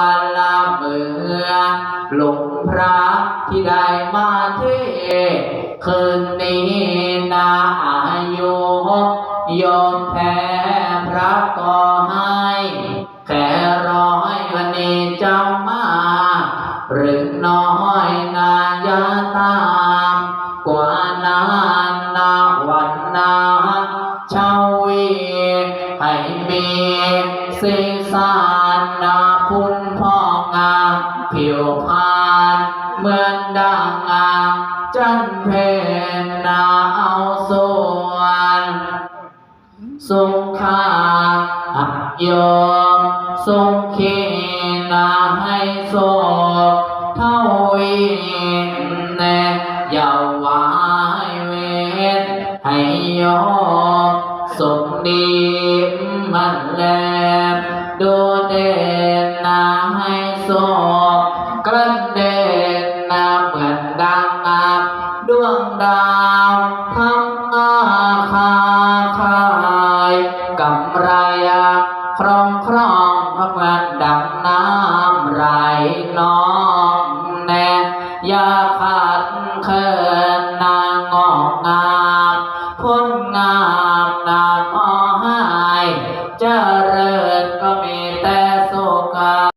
วันละเมือหลงพระที่ได้มาเทคืนนี้นาอายุยอมแพ้พระก็ให้แค่ร้อยวันนี้จ้ามา หรือน้อยนายาตามกว่านานนาวันนาชาวีให้มีสีสานนาพุนพ่องา ผิวพานเหมือนดังงาจันเพนนาเอาสวนสุขาอัพโยมสุขีนาให้โสเท่าวินแนยาวายเวทให้โยมสมดีมันแลมดูเด่นนาให้โส กระเด็นนาเหมือนดางนาดวงดาวทำอาคาคายกำไรครองครองทำงานดังน้ำไรน้องแน่ยาขาดเคินนางงอกงามพ้นงามนานอ้อหายเจริญก็มี